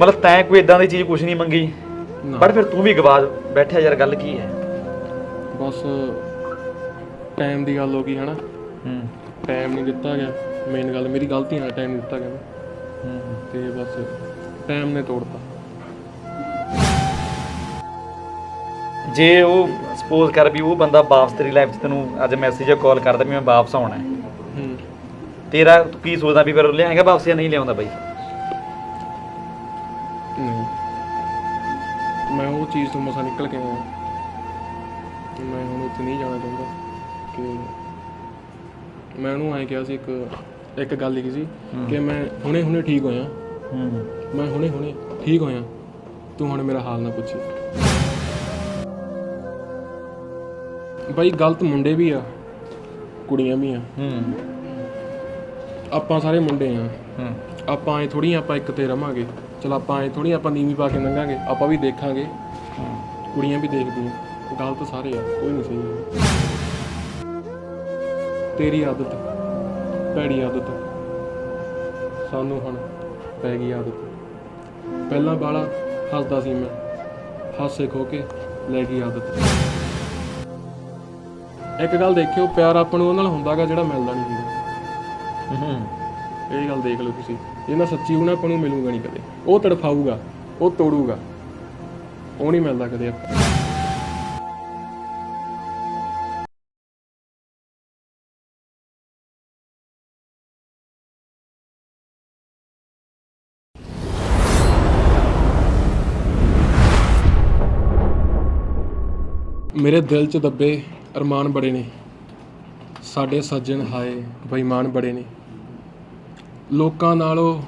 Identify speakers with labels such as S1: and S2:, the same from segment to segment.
S1: ਮਤਲਬ ਤੈਂ ਕੋਈ ਇਦਾਂ ਦੀ ਚੀਜ਼ ਕੁਛ ਨਹੀਂ ਮੰਗੀ।
S2: ਨਾ।
S1: ਬਟ ਫਿਰ ਤੂੰ ਵੀ ਗਵਾਚ ਬੈਠਿਆ ਯਾਰ ਗੱਲ ਕੀ ਹੈ?
S2: ਬਸ ਟਾਈਮ ਦੀ ਗੱਲ ਹੋ ਗਈ ਹਨਾ?
S1: ਹੂੰ।
S2: ਟਾਈਮ ਨਹੀਂ ਦਿੱਤਾ ਗਿਆ। ਮੇਨ ਗੱਲ ਮੇਰੀ ਗਲਤੀ ਨਾਲ ਟਾਈਮ ਨਹੀਂ ਦਿੱਤਾ ਗਿਆ।
S1: ਹੂੰ।
S2: ਤੇ ਬਸ ਟਾਈਮ ਨੇ ਤੋੜਤਾ।
S1: ਜੇ ਉਹ ਸਪੋਜ਼ ਕਰ ਵੀ ਉਹ ਬੰਦਾ ਵਾਪਸ ਤੇਰੀ ਲਾਈਫ 'ਚ ਤੈਨੂੰ ਅੱਜ ਮੈਸੇਜ ਜਾਂ ਕਾਲ ਕਰਦਾ ਵੀ ਮੈਂ ਵਾਪਸ ਆਉਣਾ ਹੈ।
S2: ਹੂੰ।
S1: ਤੇਰਾ ਤੂੰ ਕੀ ਸੋਚਦਾ ਵੀ ਫਿਰ ਲਿਆਏਗਾ ਵਾਪਸ ਜਾਂ ਨਹੀਂ ਲਿਆਉਂਦਾ ਬਾਈ?
S2: ਮੈਂ ਉਹ ਚੀਜ਼ ਤੋਂ ਮਸਾ ਨਿਕਲ ਕੇ ਆਇਆ। ਮੈਂ ਹੁਣ ਉੱਥੇ ਨਹੀਂ ਜਾਣਾ ਚਾਹੁੰਦਾ ਕਿ ਮੈਂ ਉਹਨੂੰ ਐਂ ਕਿਹਾ ਸੀ ਇੱਕ ਇੱਕ ਗੱਲ ਲਿਖੀ ਸੀ ਕਿ ਮੈਂ ਹੁਣੇ ਹੁਣੇ ਠੀਕ ਹੋਇਆ।
S1: ਹੂੰ
S2: ਮੈਂ ਹੁਣੇ ਹੁਣੇ ਠੀਕ ਹੋਇਆ। ਤੂੰ ਹੁਣ ਮੇਰਾ ਹਾਲ ਨਾ ਪੁੱਛੀ। ਬਾਈ ਗਲਤ ਮੁੰਡੇ ਵੀ ਆ ਕੁੜੀਆਂ ਵੀ ਆ।
S1: ਹੂੰ।
S2: ਆਪਾਂ ਸਾਰੇ ਮੁੰਡੇ ਆ।
S1: ਹੂੰ।
S2: ਆਪਾਂ ਐ ਥੋੜੀ ਆਪਾਂ ਇੱਕ ਤੇ ਰਵਾਂਗੇ। ਚਲ ਆਪਾਂ ਐ ਥੋੜੀ ਆਪਾਂ ਨੀਵੀਂ ਪਾ ਕੇ ਲੰਘਾਂਗੇ ਆਪਾਂ ਵੀ ਦੇਖਾਂਗੇ। ਕੁੜੀਆਂ ਵੀ ਦੇਖਦੀਆਂ। ਗਲਤ ਸਾਰੇ ਆ ਕੋਈ ਨਹੀਂ ਸਹੀ ਹੈ। ਤੇਰੀ ਆਦਤ ਭੈੜੀ ਆਦਤ ਸਾਨੂੰ ਹੁਣ ਪੈ ਗਈ ਆਦਤ। ਪਹਿਲਾਂ ਬਾਲਾ ਹੱਸਦਾ ਸੀ ਮੈਂ ਹਾਸੇ ਖੋ ਕੇ ਲੈ ਗਈ ਆਦਤ। ਇੱਕ ਗੱਲ ਦੇਖਿਓ ਪਿਆਰ ਆਪਾਂ ਨੂੰ ਉਹਨਾਂ ਨਾਲ ਹੁੰਦਾਗਾ ਜਿਹੜਾ ਮਿਲਦਾ ਨਹੀਂ ਹੁੰਦਾ
S1: ਹੂੰ।
S2: ਇਹ ਗੱਲ ਦੇਖ ਲਓ ਤੁਸੀਂ। ਇਹ ਨਾ ਸੱਚੀ ਉਹਨਾਂ ਆਪਾਂ ਨੂੰ ਮਿਲੂਗਾ ਨਹੀਂ ਕਦੇ। ਉਹ ਤੜਫਾਊਗਾ, ਉਹ ਤੋੜੂਗਾ। ਉਹ ਨਹੀਂ ਮਿਲਦਾ ਕਦੇ ਆਪਾਂ ਮੇਰੇ ਦਿਲ 'ਚ ਦੱਬੇ ਅਰਮਾਨ ਬੜੇ ਨੇ। ਸਾਡੇ ਸੱਜਣ ਹਾਏ, ਬੇਈਮਾਨ ਬੜੇ ਨੇ। ਲੋਕਾਂ ਨਾਲੋਂ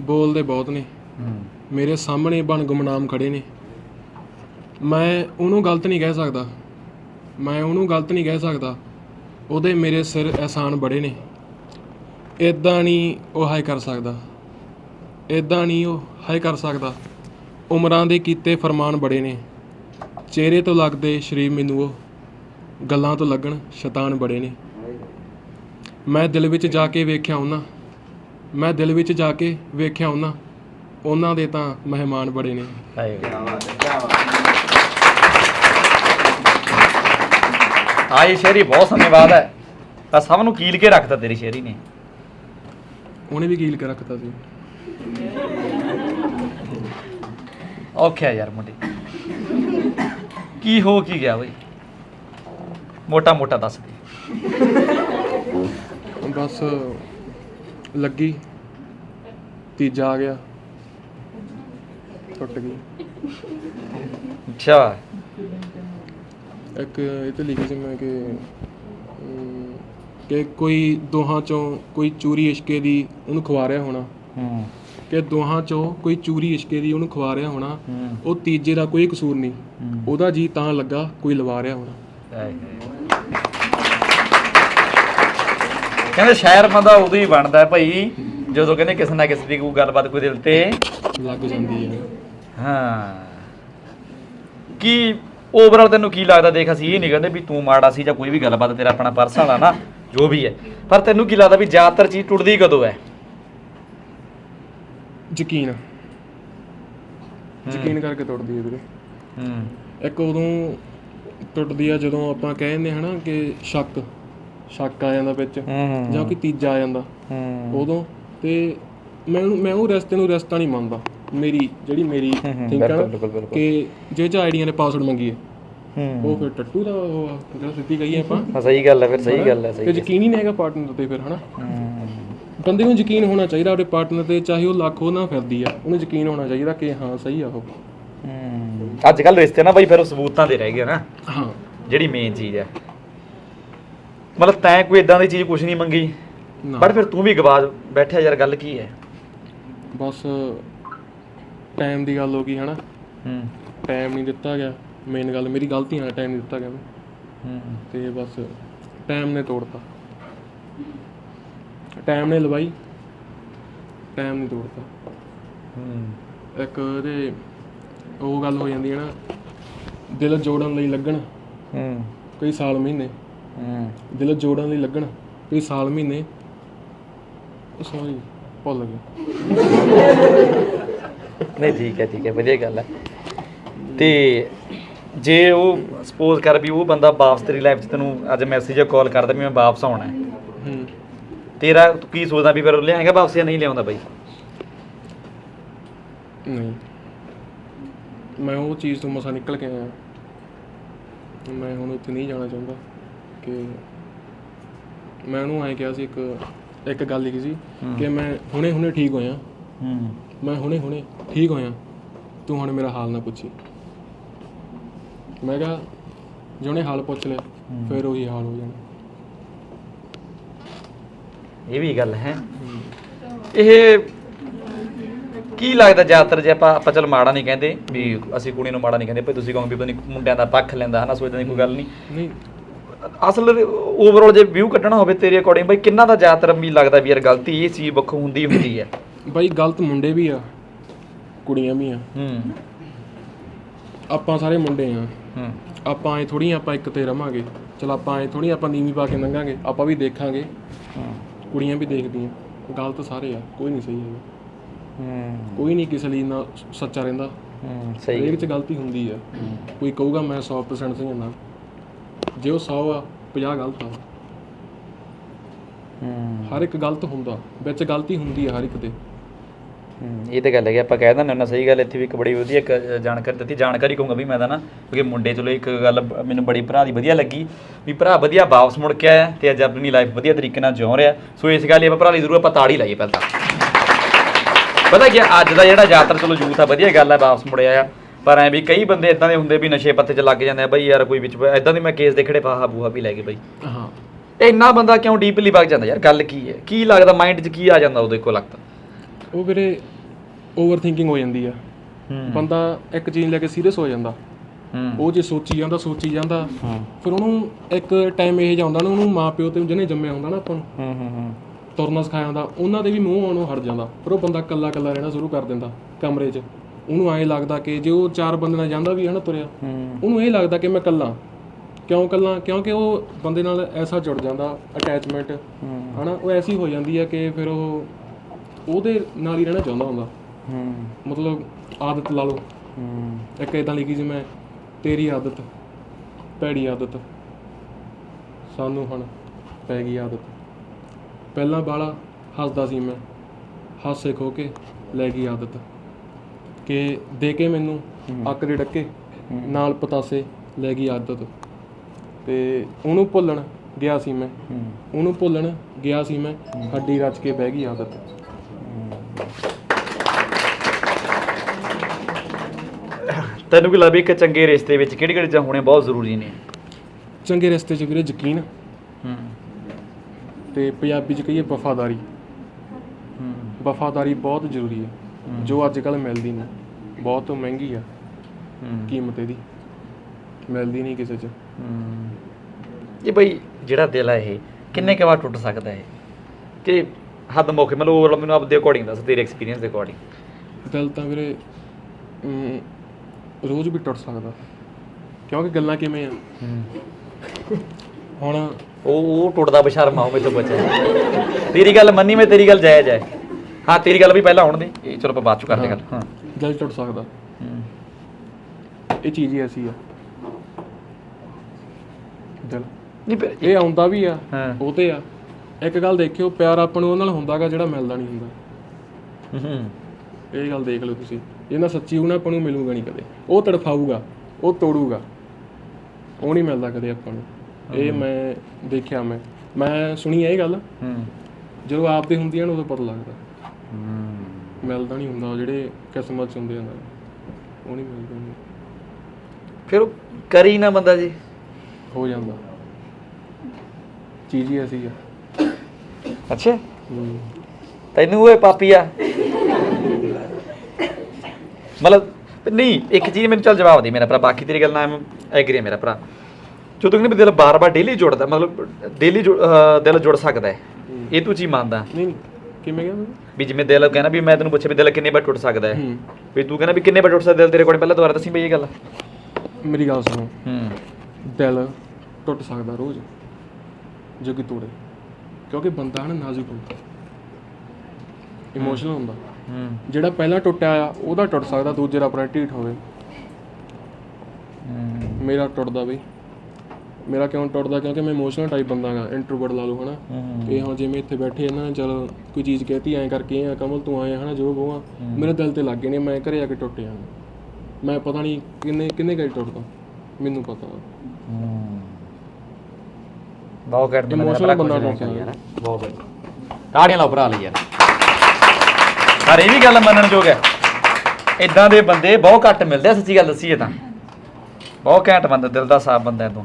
S2: ਬੋਲਦੇ ਬਹੁਤ ਨੇ। ਮੇਰੇ ਸਾਹਮਣੇ ਬਣ ਗੁਮਨਾਮ ਖੜੇ ਨੇ। ਮੈਂ ਉਹਨੂੰ ਗਲਤ ਨਹੀਂ ਕਹਿ ਸਕਦਾ। ਮੈਂ ਉਹਨੂੰ ਗਲਤ ਨਹੀਂ ਕਹਿ ਸਕਦਾ। ਉਹਦੇ ਮੇਰੇ ਸਿਰ ਅਹਿਸਾਨ ਬੜੇ ਨੇ। ਇਦਾਂ ਨਹੀਂ ਉਹ ਹਾਈ ਕਰ ਸਕਦਾ। ਇਦਾਂ ਨਹੀਂ ਉਹ ਹਾਈ ਕਰ ਸਕਦਾ। ਉਮਰਾਂ ਦੇ ਕੀਤੇ ਫਰਮਾਨ ਬੜੇ ਨੇ। ਚਿਹਰੇ ਤੋਂ ਲੱਗਦੇ ਸ਼ਰੀਰ ਮੈਨੂੰ ਉਹ ਗੱਲਾਂ ਤੋਂ ਲੱਗਣ ਸ਼ੈਤਾਨ ਬੜੇ ਨੇ। ਮੈਂ ਦਿਲ ਵਿੱਚ ਜਾ ਕੇ ਵੇਖਿਆ ਉਹਨਾਂ। ਮੈਂ ਦਿਲ ਵਿੱਚ ਜਾ ਕੇ ਵੇਖਿਆ ਉਹਨਾਂ ਉਹਨਾਂ ਦੇ ਤਾਂ ਮਹਿਮਾਨ ਬੜੇ ਨੇ।
S1: ਹਾਏ। ਆਈ ਸ਼ੇਰੀ ਬਹੁਤ ਸਮੇਂ ਬਾਅਦ ਹੈ। ਪਰ ਸਭ ਨੂੰ ਕੀਲ ਕੇ ਰੱਖਤਾ ਤੇਰੀ ਸ਼ੇਰੀ ਨੇ।
S2: ਉਹਨੇ ਵੀ ਕੀਲ ਕੇ ਰੱਖਤਾ ਸੀ।
S1: ਔਖਿਆ ਯਾਰ ਮੁੰਡੇ। ਕੀ ਹੋ ਕੀ ਗਿਆ ਬਈ? ਮੋਟਾ ਮੋਟਾ ਦੱਸ ਦੇ।
S2: ਬਸ ਲੱਗੀ ਤੀਜਾ ਆ ਗਿਆ। ਟੁੱਟ ਗਈ।
S1: ਅੱਛਾ।
S2: ਇੱਕ ਇਹ ਤੇ ਲਿਖੀ ਸੀ ਮੈਂ ਕਿ ਅਮ, ਕਿ ਕੋਈ ਦੋਹਾਂ ਚੋਂ ਕੋਈ ਚੂਰੀ ਇਸ਼ਕੇ ਦੀ ਉਹਨੂੰ ਖਵਾ ਰਿਹਾ ਹੋਣਾ।
S1: ਹੂੰ।
S2: ਕਿ ਦੋਹਾਂ ਚੋਂ ਕੋਈ ਚੂਰੀ ਇਸ਼ਕੇ ਦੀ ਉਹਨੂੰ ਖਵਾ ਰਿਹਾ ਹੋਣਾ
S1: ਹੂੰ।
S2: ਉਹ ਤੀਜੇ ਦਾ ਕੋਈ ਕਸੂਰ ਨਹੀਂ। ਉਹਦਾ ਜੀ ਤਾਂ ਲੱਗਾ ਕੋਈ ਲਵਾ ਰਿਹਾ ਹੋਣਾ।
S1: ਹਾਏ। ਕਹਿੰਦੇ ਸ਼ਾਇਰ ਬੰਦਾ ਉਦੋਂ ਹੀ ਬਣਦਾ ਹੈ ਭਾਈ ਜਦੋਂ ਕਹਿੰਦੇ ਕਿਸੇ ਨਾ ਕਿਸੇ ਦੀ ਕੋਈ ਗੱਲਬਾਤ ਕੋਈ ਦਿਲ ਤੇ
S2: ਲੱਗ ਜਾਂਦੀ ਹੈ।
S1: ਹਾਂ। ਕੀ ਓਵਰਆਲ ਤੈਨੂੰ ਕੀ ਲੱਗਦਾ ਦੇਖ ਅਸੀਂ ਇਹ ਨਹੀਂ ਕਹਿੰਦੇ ਵੀ ਤੂੰ ਮਾੜਾ ਸੀ ਜਾਂ ਕੋਈ ਵੀ ਗੱਲਬਾਤ ਤੇਰਾ ਆਪਣਾ ਪਰਸਨਲ ਆ ਨਾ ਜੋ ਵੀ ਹੈ। ਪਰ ਤੈਨੂੰ ਕੀ ਲੱਗਦਾ ਵੀ ਜ਼ਿਆਦਾਤਰ ਚੀਜ਼ ਟੁੱਟਦੀ ਕਦੋਂ ਹੈ?
S2: ਯਕੀਨ। ਯਕੀਨ ਕਰਕੇ ਟੁੱਟਦੀ ਹੈ ਵੀਰੇ।
S1: ਹੂੰ।
S2: ਇੱਕ ਉਦੋਂ ਟੁੱਟਦੀ ਆ ਜਦੋਂ ਆਪਾਂ ਕਹਿੰਦੇ ਹਨਾ ਕਿ ਸ਼ੱਕ। ਸ਼ੱਕ ਆ ਜਾਂਦਾ ਵਿੱਚ
S1: ਹੂੰ
S2: ਜਾਂ ਕੋਈ ਤੀਜਾ ਆ ਜਾਂਦਾ।
S1: ਹੂੰ।
S2: ਉਦੋਂ ਤੇ ਮੈਂ ਉਹਨੂੰ ਮੈਂ ਉਹ ਰਸਤੇ ਨੂੰ ਰਸਤਾ ਨਹੀਂ ਮੰਨਦਾ। ਮੇਰੀ ਜਿਹੜੀ ਮੇਰੀ ਥਿੰਕ ਆ ਨਾ
S1: ਬਿਲਕੁਲ, ਬਿਲਕੁਲ,
S2: ਕਿ ਜੇ ਚ ਆਈਡੀਆਂ ਨੇ ਪਾਸਵਰਡ ਮੰਗੀਏ
S1: ਹੂੰ।
S2: ਉਹ ਫਿਰ ਟੱਟੂ ਦਾ ਉਹ ਆ, ਜਿਹੜਾ ਸਿੱਧੀ ਕਹੀਏ ਆਪਾਂ।
S1: ਹਾਂ, ਸਹੀ ਗੱਲ ਹੈ ਫਿਰ ਸਹੀ ਗੱਲ ਹੈ
S2: ਤੇ
S1: ਸਹੀ
S2: ਯਕੀਨ ਹੀ ਨਹੀਂ ਹੈਗਾ ਪਾਰਟਨਰ ਤੇ ਫਿਰ ਹਨਾ?
S1: ਹੂੰ।
S2: ਬੰਦੇ ਨੂੰ ਯਕੀਨ ਹੋਣਾ ਚਾਹੀਦਾ ਆਪਣੇ ਪਾਰਟਨਰ ਤੇ ਚਾਹੇ ਉਹ ਲੱਖ ਉਹ ਨਾ ਫਿਰਦੀ ਆ ਉਹਨੂੰ ਯਕੀਨ ਹੋਣਾ ਚਾਹੀਦਾ ਕਿ ਹਾਂ ਸਹੀ ਆ ਉਹ।
S1: ਹੂੰ। ਅੱਜ ਕੱਲ ਰਿਸ਼ਤੇ ਨਾ ਬਾਈ ਫਿਰ ਉਹ ਸਬੂਤਾਂ ਦੇ ਰਹਿ ਗਏ ਨਾ।
S2: ਹਾਂ।
S1: ਜਿਹੜੀ ਮੇਨ ਚੀਜ਼ ਹੈ ਮਤਲਬ ਤੈਂ ਕੋਈ ਇਦਾਂ ਦੀ ਚੀਜ਼ ਕੁਛ ਨਹੀਂ ਮੰਗੀ।
S2: ਨਾ।
S1: ਬਟ ਫਿਰ ਤੂੰ ਵੀ ਗਵਾਚ ਬੈਠਿਆ ਯਾਰ ਗੱਲ ਕੀ ਹੈ?
S2: ਬਸ ਟਾਈਮ ਦੀ ਗੱਲ ਹੋ ਗਈ ਹਨਾ?
S1: ਹੂੰ।
S2: ਟਾਈਮ ਨਹੀਂ ਦਿੱਤਾ ਗਿਆ ਮੇਨ ਗੱਲ ਮੇਰੀ ਗਲਤੀ ਨਾਲ ਟਾਈਮ ਨਹੀਂ ਦਿੱਤਾ ਗਿਆ
S1: ਹੂੰ।
S2: ਤੇ ਬਸ ਟਾਈਮ ਨੇ ਤੋੜਤਾ। ਟਾਈਮ ਨੇ ਲਵਾਈ ਟਾਈਮ ਨੇ ਤੋੜਤਾ।
S1: ਹੂੰ।
S2: ਇੱਕ ਉਹਦੇ ਉਹ ਗੱਲ ਹੋ ਜਾਂਦੀ ਹੈ ਨਾ ਦਿਲ ਜੋੜਨ ਲਈ ਲੱਗਣ।
S1: ਹੂੰ।
S2: ਕਈ ਸਾਲ ਮਹੀਨੇ।
S1: ਹੂੰ।
S2: ਦਿਲ ਜੋੜਨ ਲਈ ਲੱਗਣ ਕਈ ਸਾਲ ਮਹੀਨੇ ਸੌਰੀ ਭੁੱਲ ਗਿਆ
S1: ਨਹੀਂ ਠੀਕ ਹੈ ਠੀਕ ਹੈ ਵਧੀਆ ਗੱਲ ਹੈ। ਤੇ ਜੇ ਉਹ ਸਪੋਜ਼ ਕਰ ਵੀ ਉਹ ਬੰਦਾ ਵਾਪਸ ਤੇਰੀ ਲਾਈਫ 'ਚ ਤੈਨੂੰ ਅੱਜ ਮੈਸੇਜ ਜਾਂ ਕਾਲ ਕਰਦਾ ਵੀ ਮੈਂ ਵਾਪਸ ਆਉਣਾ ਹੈ।
S2: ਹੂੰ।
S1: ਤੇਰਾ ਤੂੰ ਕੀ ਸੋਚਦਾ ਵੀ ਫਿਰ ਲਿਆਏਗਾ ਵਾਪਸ ਜਾਂ ਨਹੀਂ ਲਿਆਉਂਦਾ ਬਾਈ?
S2: ਨਹੀਂ। ਮੈਂ ਉਹ ਚੀਜ਼ ਤੋਂ ਮਸਾ ਨਿਕਲ ਕੇ ਆਇਆ। ਮੈਂ ਹੁਣ ਉੱਥੇ ਨਹੀਂ ਜਾਣਾ ਚਾਹੁੰਦਾ। ਕਿ ਮੈਂ ਉਹਨੂੰ ਐਂ ਕਿਹਾ ਸੀ ਇੱਕ ਇੱਕ ਗੱਲ ਲਿਖੀ ਸੀ। ਕਿ ਮੈਂ ਹੁਣੇ ਹੁਣੇ ਠੀਕ ਹੋਇਆ।
S1: ਹੂੰ।
S2: ਮੈਂ ਹੁਣੇ ਹੁਣੇ ਠੀਕ ਹੋਇਆ। ਤੂੰ ਹੁਣ ਮੇਰਾ ਹਾਲ ਨਾ ਪੁੱਛੀ। ਮੈਂ ਕਿਹਾ ਜੇ ਉਹਨੇ ਹਾਲ ਪੁੱਛ ਲਿਆ। ਫਿਰ ਉਹੀ ਹਾਲ ਹੋ ਜਾਣਾ।
S1: ਇਹ ਵੀ ਗੱਲ ਹੈ। ਇਹ ਕੀ ਲੱਗਦਾ ਜ਼ਿਆਦਾਤਰ ਜੇ ਆਪਾਂ ਆਪਾਂ ਚਲ ਮਾੜਾ ਨਹੀਂ ਕਹਿੰਦੇ ਵੀ ਅਸੀਂ ਕੁੜੀ ਨੂੰ ਮਾੜਾ ਨਹੀਂ ਕਹਿੰਦੇ ਭਈ ਤੁਸੀਂ ਕਹੋਗੇ ਵੀ ਪਤਾ ਨਹੀਂ ਮੁੰਡਿਆਂ ਦਾ ਪੱਖ ਲੈਂਦਾ ਹਨਾ ਸੋਚਦਾ ਨਹੀਂ ਕੋਈ ਗੱਲ ਨਹੀਂ
S2: ਨਹੀਂ।
S1: ਅਸਲ ਓਵਰਆਲ ਜੇ ਵਿਊ ਕੱਢਣਾ ਹੋਵੇ ਤੇਰੇ ਅਕੋਰਡਿੰਗ ਬਈ ਕਿੰਨਾ ਦਾ ਜ਼ਿਆਦਾਤਰ ਵੀ ਲੱਗਦਾ ਵੀ ਯਾਰ ਗਲਤੀ ਇਹ ਚੀਜ਼ ਵੱਖੋਂ ਹੁੰਦੀ ਹੁੰਦੀ ਹੈ?
S2: ਬਾਈ ਗਲਤ ਮੁੰਡੇ ਵੀ ਆ ਕੁੜੀਆਂ ਵੀ ਆ।
S1: ਹੂੰ।
S2: ਆਪਾਂ ਸਾਰੇ ਮੁੰਡੇ ਆ।
S1: ਹੂੰ।
S2: ਆਪਾਂ ਐ ਥੋੜੀ ਆਪਾਂ ਇੱਕ ਤੇ ਰਵਾਂਗੇ। ਚਲ ਆਪਾਂ ਐ ਥੋੜੀ ਆਪਾਂ ਨੀਵੀਂ ਪਾ ਕੇ ਲੰਘਾਂਗੇ ਆਪਾਂ ਵੀ ਦੇਖਾਂਗੇ।
S1: ਹੂੰ।
S2: ਕੁੜੀਆਂ ਵੀ ਦੇਖਦੀਆਂ। ਗਲਤ ਸਾਰੇ ਆ ਕੋਈ ਨਹੀਂ ਸਹੀ ਹੈਗਾ।
S1: ਹੂੰ।
S2: ਕੋਈ ਨਹੀਂ ਕਿਸੇ ਲਈ ਨਾ ਸੱਚਾ ਰਹਿੰਦਾ।
S1: ਹੂੰ ਸਹੀ।
S2: ਹਰੇਕ 'ਚ ਗਲਤੀ ਹੁੰਦੀ ਆ। ਕੋਈ ਕਹੂਗਾ ਮੈਂ 100% ਸਹੀ ਹਾਂ ਜੇ ਉਹ 100 ਆ 50 ਗਲਤ ਆ।
S1: ਹੂੰ।
S2: ਹਰ ਇੱਕ ਗਲਤ ਹੁੰਦਾ ਵਿੱਚ ਗਲਤੀ ਹੁੰਦੀ ਆ ਹਰ ਇੱਕ ਦੇ।
S1: ਇਹ ਤਾਂ ਗੱਲ ਹੈ ਕਿ ਆਪਾਂ ਕਹਿ ਦਿੰਦੇ ਹੁੰਦੇ ਸਹੀ ਗੱਲ ਇੱਥੇ ਵੀ ਇੱਕ ਬੜੀ ਵਧੀਆ ਇੱਕ ਜਾਣਕਾਰੀ ਦਿੱਤੀ। ਜਾਣਕਾਰੀ ਕਹੂੰਗਾ ਵੀ ਮੈਂ ਤਾਂ ਨਾ ਕਿਉਂਕਿ ਮੁੰਡੇ ਚਲੋ ਇੱਕ ਗੱਲ ਬ- ਮੈਨੂੰ ਬੜੀ ਭਰਾ ਦੀ ਵਧੀਆ ਲੱਗੀ ਵੀ ਭਰਾ ਵਧੀਆ ਵਾਪਸ ਮੁੜ ਕੇ ਆਇਆ ਤੇ ਅੱਜ ਆਪਣੀ ਲਾਈਫ ਵਧੀਆ ਤਰੀਕੇ ਨਾਲ ਜਿਉ ਰਿਹਾ। ਸੋ ਇਸ ਗੱਲ ਲਈ ਆਪਾਂ ਭਰਾ ਲਈ ਜ਼ਰੂਰ ਆਪਾਂ ਤਾੜੀ ਲਾਈਏ ਪਹਿਲਾਂ। ਤਾਂ ਪਤਾ ਕੀ ਆ, ਅੱਜ ਦਾ ਜਿਹੜਾ ਜ਼ਿਆਦਾਤਰ ਚਲੋ ਯੂਥ ਆ ਵਧੀਆ ਗੱਲ ਹੈ ਵਾਪਸ ਮੁੜਿਆ ਆ। ਪਰ ਐ ਵੀ ਕਈ ਬੰਦੇ ਇਦਾਂ ਦੇ ਹੁੰਦੇ ਵੀ ਨਸ਼ੇ ਪੱਤੇ 'ਚ ਲੱਗ ਜਾਂਦੇ ਆ ਬਈ ਯਾਰ ਕੋਈ ਵਿੱਚ ਇਦਾਂ ਦੇ ਮੈਂ ਕੇਸ ਦੇਖੜੇ ਫਾਹਾ ਬੂਹਾ ਵੀ ਲੈ ਗਏ ਬਈ।
S2: ਹਾਂ।
S1: ਇੰਨਾ ਬੰਦਾ ਕਿਉਂ ਡੀਪਲੀ ਵਗ ਜਾਂਦਾ ਯਾਰ ਗੱਲ ਕੀ ਹੈ? ਕੀ ਲੱਗਦਾ ਮਾਈਂਡ 'ਚ ਕੀ ਆ ਜਾਂਦਾ ਉਹਦੇ ਕੋਲ ਲੱਗਦਾ
S2: ਉਹ ਵੀਰੇ ਓਵਰ ਥਿੰਕਿੰਗ ਹੋ ਜਾਂਦੀ ਆ। ਬੰਦਾ ਇੱਕ ਚੀਜ਼ ਲੈ ਕੇ ਸੀਰੀਅਸ ਹੋ ਜਾਂਦਾ। ਉਹ ਜੇ ਸੋਚੀ ਜਾਂਦਾ ਸੋਚੀ ਜਾਂਦਾ। ਫਿਰ ਉਹਨੂੰ ਇੱਕ ਟਾਈਮ ਇਹ ਜਾਂਦਾ ਨਾ ਉਹਨੂੰ ਮਾਂ ਪਿਓ ਤੇ ਜਿਹਨੇ ਜੰਮਿਆ ਹੁੰਦਾ ਨਾ ਆਪਾਂ ਨੂੰ।
S1: ਹੂੰ ਹੂੰ ਹੂੰ।
S2: ਤੁਰਨਾ ਸਿਖਾਇਆ ਹੁੰਦਾ ਉਹਨਾਂ ਦੇ ਵੀ ਮੂੰਹ ਆਉਣੋਂ ਹਟ ਜਾਂਦਾ। ਪਰ ਉਹ ਬੰਦਾ ਕੱਲਾ ਕੱਲਾ ਰਹਿਣਾ ਸ਼ੁਰੂ ਕਰ ਦਿੰਦਾ ਕਮਰੇ 'ਚ। ਉਹਨੂੰ ਐਂ ਲੱਗਦਾ ਕਿ ਜੇ ਉਹ ਚਾਰ ਬੰਦੇ ਨਾਲ ਜਾਂਦਾ ਵੀ ਹੈ ਨਾ ਤੁਰਿਆ
S1: ਹੂੰ।
S2: ਉਹਨੂੰ ਇਹ ਲੱਗਦਾ ਕਿ ਮੈਂ ਕੱਲਾ ਕਿਉਂ ਕੱਲਾ ਕਿਉਂਕਿ ਉਹ ਬੰਦੇ ਨਾਲ ਐਸਾ ਜੁੜ ਜਾਂਦਾ ਅਟੈਚਮੈਂਟ
S1: ਹੂੰ।
S2: ਹਨਾ? ਉਹ ਐਸੀ ਹੋ ਜਾਂਦੀ ਆ ਕਿ ਫਿਰ ਉਹ ਉਹਦੇ ਨਾਲ ਹੀ ਰਹਿਣਾ ਚਾਹੁੰਦਾ ਹੁੰਦਾ।
S1: ਹੂੰ।
S2: ਮਤਲਬ ਆਦਤ ਲਾ ਲਓ।
S1: ਹੂੰ।
S2: ਇੱਕ ਇਦਾਂ ਲਿਖੀ ਸੀ ਮੈਂ ਤੇਰੀ ਆਦਤ ਭੈੜੀ ਆਦਤ ਸਾਨੂੰ ਹੁਣ ਪੈ ਗਈ ਆਦਤ। ਪਹਿਲਾਂ ਬਾਲਾ ਹੱਸਦਾ ਸੀ ਮੈਂ ਹਾਸੇ ਖੋ ਕੇ ਲੈ ਗਈ ਆਦਤ। ਕਿ ਦੇ ਕੇ ਮੈਨੂੰ ਅੱਕ ਦੇ ਡੱਕੇ ਨਾਲ ਪਤਾਸੇ ਲੈ ਗਈ ਆਦਤ। ਤੇ ਉਹਨੂੰ ਭੁੱਲਣ ਗਿਆ ਸੀ ਮੈਂ। ਉਹਨੂੰ ਭੁੱਲਣ ਗਿਆ ਸੀ ਮੈਂ। ਹੱਡੀ ਰਚ ਕੇ ਬਹਿ ਗਈ ਆਦਤ।
S1: ਤੈਨੂੰ ਕੀ ਲੱਗਦਾ ਇੱਕ ਚੰਗੇ ਰਿਸ਼ਤੇ ਵਿੱਚ ਕਿਹੜੀ ਕਿਹੜੀ ਚੀਜ਼ਾਂ ਹੋਣੀਆਂ ਬਹੁਤ ਜ਼ਰੂਰੀ ਨੇ?
S2: ਚੰਗੇ ਰਸਤੇ 'ਚ ਵੀਰੇ ਯਕੀਨ।
S1: ਹੂੰ।
S2: ਤੇ ਪੰਜਾਬੀ 'ਚ ਕਹੀਏ ਵਫਾਦਾਰੀ।
S1: ਹੂੰ।
S2: ਵਫਾਦਾਰੀ ਬਹੁਤ ਜ਼ਰੂਰੀ ਹੈ। ਜੋ ਅੱਜ ਕੱਲ ਮਿਲਦੀ ਨਹੀਂ ਬਹੁਤ ਮਹਿੰਗੀ ਆ ਕੀਮਤ ਇਹਦੀ। ਮਿਲਦੀ ਨਹੀਂ ਕਿਸੇ 'ਚ।
S1: ਇਹ ਬਈ ਜਿਹੜਾ ਦਿਲ ਹੈ ਇਹ ਕਿੰਨੇ ਕੁ ਵਾਰ ਟੁੱਟ ਸਕਦਾ ਹੈ ਕਿ ਹੱਦ ਮੌਕੇ ਮਤਲਬ overall ਮੈਨੂੰ ਆਪਦੇ ਅਕੋਰਡਿੰਗ ਦੱਸ ਤੇਰੇ ਐਕਸਪੀਰੀਅੰਸ ਦੇ ਅਕੋਰਡਿੰਗ
S2: ਦਿਲ ਤਾਂ ਵੀਰੇ ਰੋਜ਼ ਵੀ ਟੁੱਟ ਸਕਦਾ। ਕਿਉਂਕਿ ਗੱਲਾਂ ਕਿਵੇਂ ਆ? ਹੁਣ
S1: ਉਹ ਉਹ ਟੁੱਟਦਾ ਬਸ਼ਰਮ ਆਉ ਮੇਰੇ ਤੋਂ ਬਚੇ। ਤੇਰੀ ਗੱਲ ਮੰਨੀ ਮੈਂ ਤੇਰੀ ਗੱਲ ਜਾਇਜ਼ ਹੈ ਹਾਂ ਤੇਰੀ ਗੱਲ ਵੀ ਪਹਿਲਾਂ ਆਉਣ ਦੇ। ਇਹ ਚਲੋ ਆਪਾਂ ਬਾਅਦ ਚ ਕਰਦੇ ਗੱਲ। ਹਾਂ
S2: ਦਿਲ ਟੁੱਟ ਸਕਦਾ। ਇਹ ਚੀਜ਼ ਹੀ ਐਸੀ ਆ। ਦਿਲ।
S1: ਨਹੀਂ ਫਿਰ
S2: ਇਹ ਆਉਂਦਾ ਵੀ ਆ
S1: ਹਾਂ।
S2: ਉਹ ਤੇ ਆ। ਇੱਕ ਗੱਲ ਦੇਖਿਓ ਪਿਆਰ ਆਪਾਂ ਨੂੰ ਉਹ ਨਾਲ ਹੁੰਦਾਗਾ ਜਿਹੜਾ ਮਿਲਦਾ ਨਹੀਂ ਹੁੰਦਾ।
S1: ਹੂੰ।
S2: ਇਹ ਗੱਲ ਦੇਖ ਲਓ ਤੁਸੀਂ। ਇਹ ਨਾ ਸੱਚੀ ਉਹਨਾਂ ਆਪਾਂ ਨੂੰ ਮਿਲੂਗਾ ਨਹੀਂ ਕਦੇ। ਉਹ ਤੜਫਾਊਗਾ ਉਹ ਤੋੜੂਗਾ। ਉਹ ਨਹੀਂ ਮਿਲਦਾ ਕਦੇ ਆਪਾਂ ਨੂੰ। ਇਹ ਮੈਂ ਦੇਖਿਆ ਮੈਂ। ਮੈਂ ਸੁਣੀ ਇਹ ਗੱਲ।
S1: ਹੂੰ।
S2: ਜਦੋਂ ਆਪਦੇ ਹੁੰਦੀਆਂ ਨੇ ਉਦੋਂ ਪਤਾ ਲੱਗਦਾ। ਮਿਲਦਾ ਨਹੀਂ ਹੁੰਦਾ ਜਿਹੜੇ ਕਿਸਮਤ ਚ ਹੁੰਦੇ ਆ ਨਾ ਉਹ ਨਹੀਂ ਮਿਲਦੇ ਉਹਨੂੰ।
S1: ਫਿਰ ਉਹ ਕਰੀ ਨਾ ਬੰਦਾ ਜੀ।
S2: ਹੋ ਜਾਂਦਾ। ਚੀਜ਼ ਹੀ ਐਸੀ ਆ।
S1: ਅੱਛਾ।
S2: ਹੂੰ।
S1: ਤੈਨੂੰ ਓਏ ਪਾਪੀਆ ਮਤਲਬ ਨਹੀਂ ਇੱਕ ਚੀਜ਼ ਮੈਨੂੰ ਚੱਲ ਜਵਾਬ ਦੇ ਮੇਰਾ ਭਰਾ ਬਾਕੀ ਤੇਰੀ ਗੱਲ ਨਾਲ ਐਗਰੀ ਹੈ ਮੇਰਾ ਭਰਾ। ਜਦੋਂ ਕਿ ਦਿਲ ਬਾਰ-ਬਾਰ ਡੇਲੀ ਜੁੜਦਾ ਮਤਲਬ ਡੇਲੀ ਦਿਲ ਜੁੜ ਸਕਦਾ ਹੈ। ਇਹ ਤੂੰ ਚੀਜ਼ ਮੰਨਦਾ।
S2: ਨਹੀਂ ਨਹੀਂ। ਕਿਵੇਂ ਗਿਆ
S1: ਵੀ ਜਿਵੇਂ ਦਿਲ ਕਹਿੰਦਾ ਵੀ ਮੈਂ ਤੈਨੂੰ ਪੁੱਛਿਆ ਵੀ ਦਿਲ ਕਿੰਨੇ ਵਾਰ ਟੁੱਟ ਸਕਦਾ ਹੈ।
S2: ਹੂੰ।
S1: ਵੀ ਤੂੰ ਕਹਿੰਦਾ ਵੀ ਕਿੰਨੇ ਵਾਰ ਟੁੱਟ ਸਕਦਾ ਦਿਲ ਤੇਰੇ ਕੋਲ? ਪਹਿਲਾਂ ਦੁਬਾਰਾ ਦੱਸੀ ਬਈ ਇਹ ਗੱਲ।
S2: ਮੇਰੀ ਗੱਲ ਸੁਣੋ।
S1: ਹੂੰ।
S2: ਦਿਲ ਟੁੱਟ ਸਕਦਾ ਰੋਜ਼ ਜੋ ਕਿ ਤੋੜੇ। ਕਿਉਂਕਿ ਬੰਦਾ ਨਾ ਨਾਜ਼ੁਕ ਹੁੰਦਾ। ਇਮੋਸ਼ਨਲ ਹੁੰਦਾ।
S1: ਹੂੰ।
S2: ਜਿਹੜਾ ਪਹਿਲਾਂ ਟੁੱਟਿਆ ਆ ਉਹਦਾ ਟੁੱਟ ਸਕਦਾ ਦੂਜੇ ਦਾ ਆਪਣਾ ਢੀਠ ਹੋਵੇ। ਮੇਰਾ ਟੁੱਟਦਾ ਬਈ। ਮੇਰਾ ਕਿਉਂ ਟੁੱਟਦਾ ਕਿਉਂਕਿ ਮੈਂ ਇਮੋਸ਼ਨਲ ਟਾਈਪ ਬੰਦਾ ਗਾ ਇੰਟਰੋਵਰਟ ਲਾ ਲਓ ਹਨਾ।
S1: ਹੂੰ
S2: ਇਹ ਹੁਣ ਜਿਵੇਂ ਇੱਥੇ ਬੈਠੇ ਇਹਨਾਂ ਨੇ ਚਲ ਕੋਈ ਚੀਜ਼ ਕਹਿਤੀ ਐਂ ਕਰਕੇ ਆ ਕਮਲ ਤੂੰ ਆਏ ਹਨਾ ਜੋ ਉਹ ਆ ਮੇਰੇ ਦਿਲ ਤੇ ਲੱਗ ਨੇ ਮੈਂ ਘਰੇ ਆ ਕੇ ਟੁੱਟ ਜਾਣਾ ਮੈਂ ਪਤਾ ਨਹੀਂ ਕਿੰਨੇ ਕਿੰਨੇ ਕਰੀ ਟੁੱਟਦਾ ਮੈਨੂੰ ਪਤਾ
S1: ਹੂੰ। ਬਹੁਤ ਘੈਂਟ ਭਰਾ
S2: ਬੰਦਾ
S1: ਕੁਛ
S2: ਟੁੱਟ
S1: ਨਹੀਂ ਯਾਰ ਬਹੁਤ ਘੈਂਟ ਤਾੜੀਆਂ ਲਾਓ ਭਰਾ ਲਈ ਯਾਰ। ਪਰ ਇਹ ਵੀ ਗੱਲ ਮੰਨਣਯੋਗ ਹੈ। ਇਦਾਂ ਦੇ ਬੰਦੇ ਬਹੁਤ ਘੱਟ ਮਿਲਦੇ ਆ ਸੱਚੀ ਗੱਲ ਦੱਸੀਏ ਤਾਂ। ਬਹੁਤ ਘੈਂਟ ਬੰਦਾ ਦਿਲ ਦਾ ਸਾਫ਼ ਬੰਦਾ ਹੈ ਤੂੰ।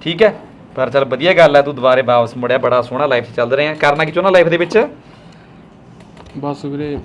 S1: ਠੀਕ ਹੈ? ਪਰ ਚਲ ਵਧੀਆ ਗੱਲ ਹੈ ਤੂੰ ਦੁਬਾਰੇ ਵਾਪਸ ਮੁੜਿਆ ਬੜਾ ਸੋਹਣਾ ਲਾਈਫ 'ਚ ਚੱਲ ਰਿਹਾ ਕਰਨਾ ਕੀ ਚਾਹੁੰਦਾ ਲਾਈਫ ਦੇ ਵਿੱਚ?
S2: ਬਸ ਵੀਰੇ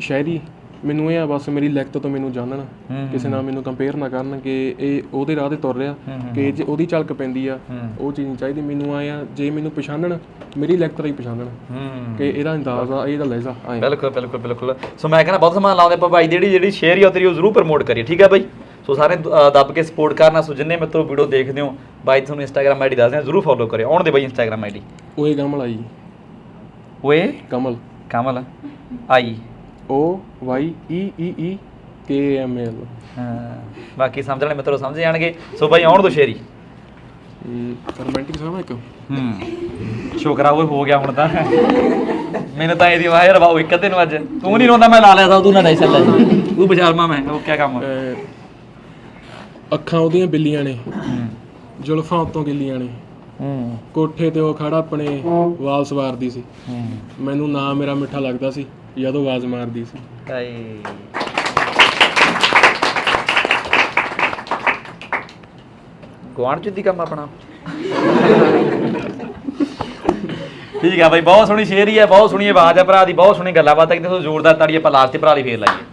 S2: ਸ਼ਾਇਰੀ ਮੈਨੂੰ ਇਹ ਆ ਬਸ ਮੇਰੀ ਲਿਖਤ ਤੋਂ ਮੈਨੂੰ ਜਾਣਨ।
S1: ਹੂੰ,
S2: ਕਿਸੇ ਨਾਲ ਮੈਨੂੰ ਕੰਪੇਅਰ ਨਾ ਕਰਨ ਕਿ ਇਹ ਉਹਦੇ ਰਾਹ ਤੇ ਤੁਰ ਰਿਹਾ ਕਿ ਜੇ ਉਹਦੀ ਝਲਕ ਪੈਂਦੀ ਆ
S1: ਹੂੰ।
S2: ਉਹ ਚੀਜ਼ ਨਹੀਂ ਚਾਹੀਦੀ। ਮੈਨੂੰ ਆਏ ਆ ਜੇ ਮੈਨੂੰ ਪਛਾਣਨ ਮੇਰੀ ਲਿਖਤ ਰਾਹੀਂ ਪਛਾਣਨ।
S1: ਹੂੰ
S2: ਕਿ ਇਹਦਾ ਅੰਦਾਜ਼ ਆ ਇਹਦਾ ਲਹਿਜ਼ਾ ਆਏ।
S1: ਬਿਲਕੁਲ ਬਿਲਕੁਲ ਬਿਲਕੁਲ। ਸੋ ਮੈਂ ਕਹਿੰਦਾ ਬਹੁਤ ਸਮਾਨ ਲਾਉਂਦੇ ਆਪਾਂ ਦੀ ਜਿਹੜੀ ਜਿਹੜੀ ਸ਼ੇਅਰ ਹੀ ਆ ਉਹ ਤੇਰੀ ਉਹ ਜ਼ਰੂਰ ਪ੍ਰਮੋਟ ਕਰੀਏ। ਠੀਕ ਹੈ ਬਾਈ? ਸੋ ਸਾਰੇ ਅ, ਦੱਬ ਕੇ ਸਪੋਰਟ ਕਰਨਾ ਸੋ ਜਿੰਨੇ ਮਿੱਤਰੋ ਵੀਡੀਓ ਦੇਖਦੇ ਹੋ ਬਾਈ ਤੁਹਾਨੂੰ ਇੰਸਟਾਗ੍ਰam ਆਈਡੀ ਦੱਸਦੇ ਆ ਜ਼ਰੂਰ ਫੋਲੋ ਕਰਿਓ। ਆਉਣ ਦੇ ਬਾਈ ਇੰਸਟਾਗ੍ਰam ਆਈਡੀ
S2: ਓਏ ਕਮਲ ਆਈ।
S1: ਓਏ?
S2: ਕਮਲ।
S1: ਕਮਲ। ਆਈ।
S2: O Y E E E K M L.
S1: ਹਾਂ ਬਾਕੀ ਸਮਝ ਵਾਲੇ ਮਿੱਤਰੋ ਸਮਝ ਜਾਣਗੇ। ਸੋ ਬਾਈ ਆਉਣ ਦੋ ਸ਼ੇਰੀ।
S2: ਰੋਮਾਂਟਿਕ ਸਮਾਂ ਇੱਕ?
S1: ਹੂੰ। ਸ਼ੁਕਰਾ ਓਏ ਹੋ ਗਿਆ ਹੁਣ ਤਾਂ। ਮੈਨੂੰ ਤਾਂ ਇਹਦੀ ਵਾਹ ਯਾਰ ਬਾਉ ਇੱਕ ਅੱਧੇ ਨੂੰ ਅੱਜ। ਤੂੰ ਨਹੀਂ ਰੋਂਦਾ ਮੈਂ ਲਾ ਲਿਆ ਸਭ ਤੂੰ ਨਾ ਟੈਨਸ਼ਨ ਲੈ ਤੂੰ ਬਚਾਰਮਾ ਮੈਂ ਉਹ ਕਿਆ ਕੰਮ।
S2: ਅਹ, ਅੱਖਾਂ ਉਹਦੀਆਂ ਬਿੱਲੀਆਂ ਨੇ। ਜ਼ੁਲਫਾਂ ਉੱਤੋਂ ਗਿੱਲੀਆਂ ਨੇ।
S1: ਹੂੰ।
S2: ਕੋਠੇ ਤੇ ਉਹ ਖੜਾ ਆਪਣੇ ਵਾਲ ਸਵਾਰਦੀ ਸੀ।
S1: ਹੂੰ।
S2: ਮੈਨੂੰ ਨਾ ਮੇਰਾ ਮਿੱਠਾ ਲੱਗਦਾ ਸੀ ਜਦੋਂ ਆਵਾਜ਼ ਮਾਰਦੀ ਸੀ।
S1: ਚ ਦੀ ਕੰਮ ਆਪਣਾ। ਠੀਕ ਆ ਬਾਈ ਬਹੁਤ ਸੋਹਣੀ ਸ਼ੇਰੀ ਹੈ ਬਹੁਤ ਸੋਹਣੀ ਆਵਾਜ਼ ਹੈ ਭਰਾ ਦੀ ਬਹੁਤ ਸੋਹਣੀ ਗੱਲਾਂ ਬਾਤਾਂ ਕਿਤੇ ਜ਼ੋਰਦਾਰ ਤਾੜੀ ਆਪਾਂ ਲਾਸਟ ਤੇ ਭਰਾ ਲਈ ਫੇਰ ਲਾਈਏ।